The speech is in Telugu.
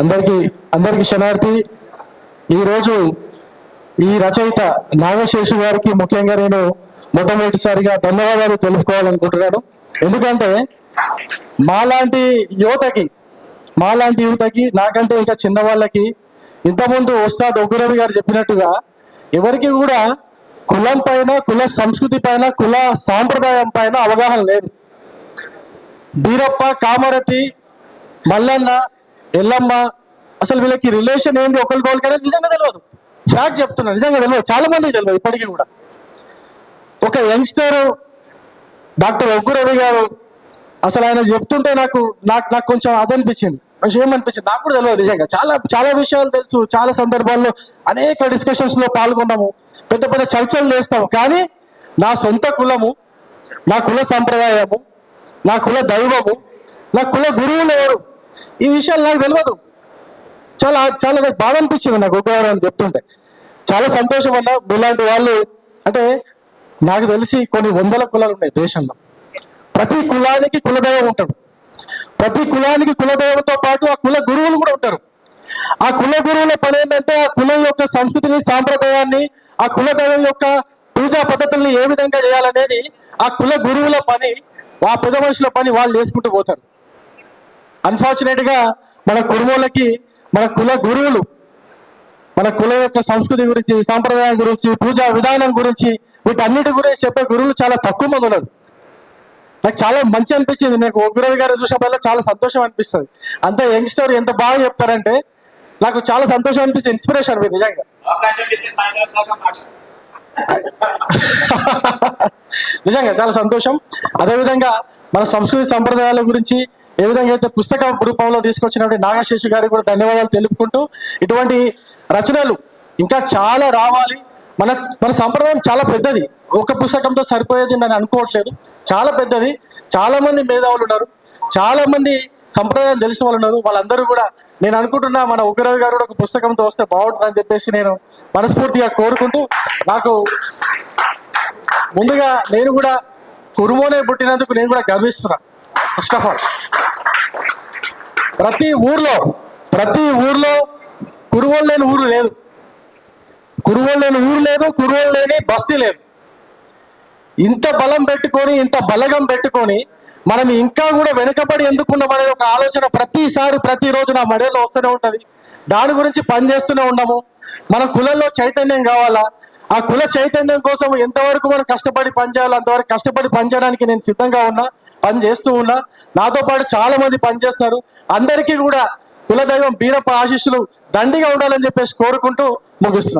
అందరికి అందరికి శనార్థి ఈరోజు ఈ రచయిత నాగశేషు గారికి ముఖ్యంగా నేను మొట్టమొదటిసారిగా ధన్యవాదాలు తెలుపుకోవాలనుకుంటున్నాను. ఎందుకంటే మాలాంటి యువతకి మాలాంటి యువతకి నాకంటే ఇంకా చిన్న వాళ్ళకి ఇంతకుముందు వస్తా ఒగ్గురవి గారు చెప్పినట్టుగా ఎవరికి కూడా కులం పైన కుల సంస్కృతి పైన కుల సాంప్రదాయం పైన అవగాహన లేదు. బీరప్ప కామరతి మల్లన్న ఎల్లమ్మ అసలు వీళ్ళకి రిలేషన్ ఏంది? ఒకరికొకరికి అనేది నిజంగా తెలియదు ఫ్యాక్ట్ చెప్తున్నా నిజంగా తెలియదు చాలా మందికి తెలియదు ఇప్పటికీ కూడా. ఒక యంగ్స్టర్ డాక్టర్ ఒగ్గు రవి గారు అసలు ఆయన చెప్తుంటే నాకు నాకు నాకు కొంచెం అదనిపించింది. కొంచెం ఏమనిపించింది? నాకు కూడా తెలియదు నిజంగా. చాలా చాలా విషయాలు తెలుసు. చాలా సందర్భాల్లో అనేక డిస్కషన్స్లో పాల్గొన్నాము. పెద్ద పెద్ద చర్చలు చేస్తాము. కానీ నా సొంత కులము నా కుల సంప్రదాయము నా కుల దైవము నా కుల గురువులు ఎవరు? ఈ విషయాలు నాకు తెలియదు చాలా చాలా నాకు బాధ అనిపించింది నాకు ఒక్కవారు అని చెప్తుంటే. చాలా సంతోషం అన్న మీలాంటి వాళ్ళు అంటే నాకు తెలిసి కొన్ని వందల కులాలు ఉన్నాయి దేశంలో. ప్రతి కులానికి కులదైవం ఉంటాడు ప్రతి కులానికి కులదైవంతో పాటు ఆ కుల గురువులు కూడా ఉంటారు. ఆ కుల గురువుల పని ఏంటంటే ఆ కులం యొక్క సంస్కృతిని సాంప్రదాయాన్ని ఆ కులదైవం యొక్క పూజా పద్ధతుల్ని ఏ విధంగా చేయాలనేది ఆ కుల గురువుల పని ఆ పెద్ద మనుషుల పని వాళ్ళు చేసుకుంటూ పోతారు. అన్ఫార్చునేట్గా మన కుటుంబాలకి మన కుల గురువులు మన కుల యొక్క సంస్కృతి గురించి సాంప్రదాయం గురించి పూజా విధానం గురించి వీటన్నిటి గురించి చెప్పే గురువులు చాలా తక్కువ మంది ఉన్నారు. నాకు చాలా మంచి అనిపించింది. నాకు ఒగ్గురవి గారు చూసినప్పుడల్లా చాలా సంతోషం అనిపిస్తుంది. అంత యంగ్స్టర్ ఎంత బాగా చెప్తారంటే నాకు చాలా సంతోషం అనిపిస్తుంది. ఇన్స్పిరేషన్ మీరు నిజంగా. నిజంగా చాలా సంతోషం. అదేవిధంగా మన సంస్కృతి సంప్రదాయాల గురించి ఏ విధంగా అయితే పుస్తక రూపంలో తీసుకొచ్చినటువంటి నాగశేషు గారికి కూడా ధన్యవాదాలు తెలుపుకుంటూ ఇటువంటి రచనలు ఇంకా చాలా రావాలి. మన మన సంప్రదాయం చాలా పెద్దది. ఒక పుస్తకంతో సరిపోయేది నేను అనుకోవట్లేదు. చాలా పెద్దది. చాలా మంది మేధావులు ఉన్నారు. చాలా మంది సంప్రదాయం తెలిసిన వాళ్ళు ఉన్నారు. వాళ్ళందరూ కూడా నేను అనుకుంటున్నా మన ఉగ్రవి గారు కూడా ఒక పుస్తకంతో వస్తే బాగుంటుందని చెప్పేసి నేను మనస్ఫూర్తిగా కోరుకుంటూ నాకు ముందుగా నేను కూడా కురుమోనే పుట్టినందుకు నేను కూడా గర్విస్తున్నా. ఫస్ట్ ఆఫ్ ఆల్ ప్రతి ఊర్లో ప్రతి ఊర్లో కురువోళ్ళు లేని ఊరు లేదు. కురువోళ్ళు లేని ఊరు లేదు కురువోళ్ళు లేని బస్తీ లేదు. ఇంత బలం పెట్టుకొని ఇంత బలగం పెట్టుకొని మనం ఇంకా కూడా వెనుకబడి ఎందుకున్నాం అనేది ఒక ఆలోచన ప్రతిసారి ప్రతిరోజు నా మడేలో వస్తూనే ఉంటుంది. దాని గురించి పనిచేస్తూనే ఉన్నాము మన కులంలో చైతన్యం కావాలా? ఆ కుల చైతన్యం కోసం ఎంతవరకు మనం కష్టపడి పనిచేయాలి అంతవరకు కష్టపడి పనిచేయడానికి నేను సిద్ధంగా ఉన్నా పని చేస్తూ ఉన్నా. నాతో పాటు చాలా మంది పనిచేస్తారు అందరికీ కూడా కులదైవం బీరప్ప ఆశీస్సులు దండిగా ఉండాలని చెప్పేసి కోరుకుంటూ ముగిస్తున్నాను